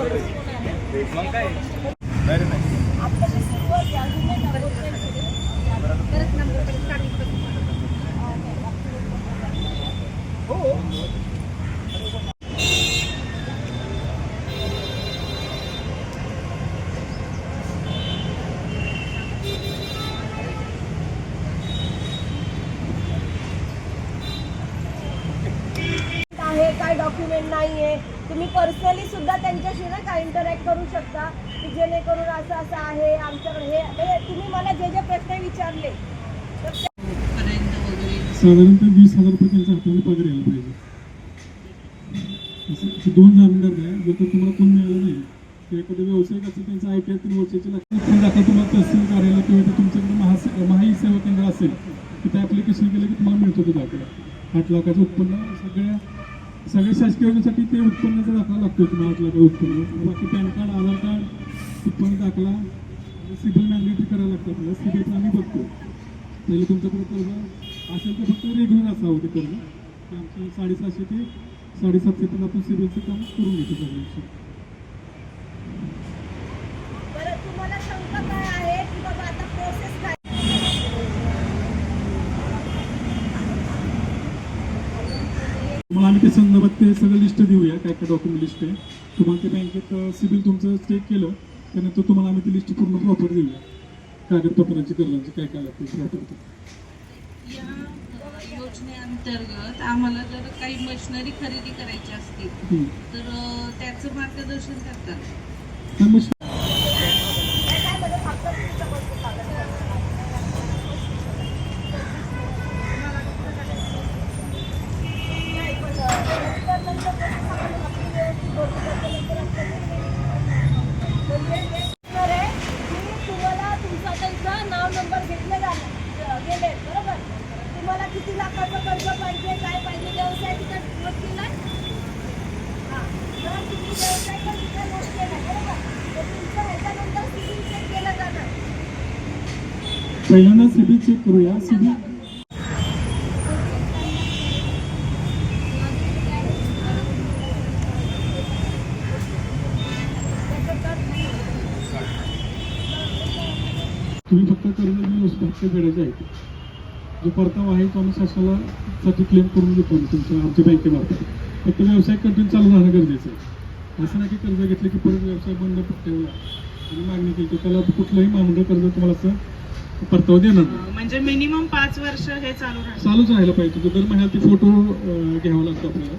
मग काय? बरं नाही आत्ताची सुरुवात आहे, अजून नाही नंबर सुरू. परत नंबर परत starting पासून. हो आहे काय डॉक्युमेंट नाही आहे तुम्ही पर्सनली सुद्धा त्यांच्याशी ना काय इंटरॅक्ट करू शकता? की जेणेकरून असं असं आहे आमच्याकडे हे हे तुम्ही मला जे जे प्रश्न विचारले तर साधारणतः वीस हजार रुपये त्यांच्या हाताने पगार यायला पाहिजे. असं असे दोन जामीनदार आहे जर तर तुम्हाला कोण मिळालं नाही ते एखादं व्यावसायिक असेल त्यांचं आय टी आय तीन वर्षाची लागतात दाखल तुम्हाला तहसील कार्यालय किंवा इथं तुमच्याकडे महा महाई सेवा केंद्र असेल तिथे ॲप्लिकेशन केलं की तुम्हाला मिळतो तो दाखला. आठ लाखाचं उत्पन्न सगळ्या सगळ्या शासकीय योजनेसाठी ते उत्पन्नाचा दाखला लागतो तुम्हाला आठ उत्पन्न? बाकी पॅन कार्ड आधार कार्ड उत्पन्न दाखला सिबिल मॅन्डेटरी करायला लागतं आपल्याला सिबिल आम्ही बघतो पहिले तुमच्याकडे कर्ज असेल तर फक्त रेग्युलर असावं ते कर्ज आमचं साडेसहाशे ते साडेसातशे पण आपण सिबिलचं काम करून घेतो सगळ्यांशी बरं तुम्हाला शंका काय आहे की बाबा आता प्रोसेस काय तुम्हाला आम्ही ते संदर्भात ते सगळं लिस्ट देऊया काय काय डॉक्युमेंट लिस्ट आहे. तुम्हाला ते बँकेत सिबिल तुमचं चेक केलं त्यानंतर तुम्हाला आम्ही ती लिस्ट पूर्ण प्रॉपर देऊया. कागदपत्रांची कर्जांची काय काय लागते प्रॉपर योजनेअंतर्गत आम्हाला जर काही मशिनरी खरेदी करायची असतील तर त्याचं मार्गदर्शन करतात मग काय काय म्हणजे फक्त तुमच्या गोष्टी कागदपत्र. नाही, पण, अं, नंतर नंतर कसं सांगायचं, आपली व्यवस्थित होती, त्याच्यानंतर आपल्याला म्हणजे हे असणार आहे की तुम्हाला तुमचा त्यांचा नाव नंबर घेतले जाणार गेले बरोबर तुम्हाला किती लाखाचं कर्ज पाहिजे काय पाहिजे व्यवसाय तिथं नोट केलाय हां तर तुम्ही व्यवसाय पण तिथं नोट केलाय बरोबर तर तुमचं ह्याच्यानंतर सिबिल चेक केलं जाणार पहिल्यांदा सिबिल चेक करूया. सिबिल तुम्ही फक्त कर्ज दिलं हप्ते फेडायचे आहेत जो परतावा आहे तो आम्ही शासनाला साठी क्लेम करून घेतो तुमच्या आमच्या बँकेमार्फत. फक्त व्यवसाय कंटिन्यू चालू राहणं गरजेचं आहे. असं नाही की कर्ज घेतलं की परत व्यवसाय बंद ठेवला आणि मागणी केली तर त्याला कुठलंही महामंडळ कर्ज तुम्हाला असं परतावा देणार म्हणजे मिनिमम पाच वर्ष हे चालू चालूच राहायला पाहिजे. तो दर महिन्याला ते फोटो घ्यावा लागतो आपल्याला.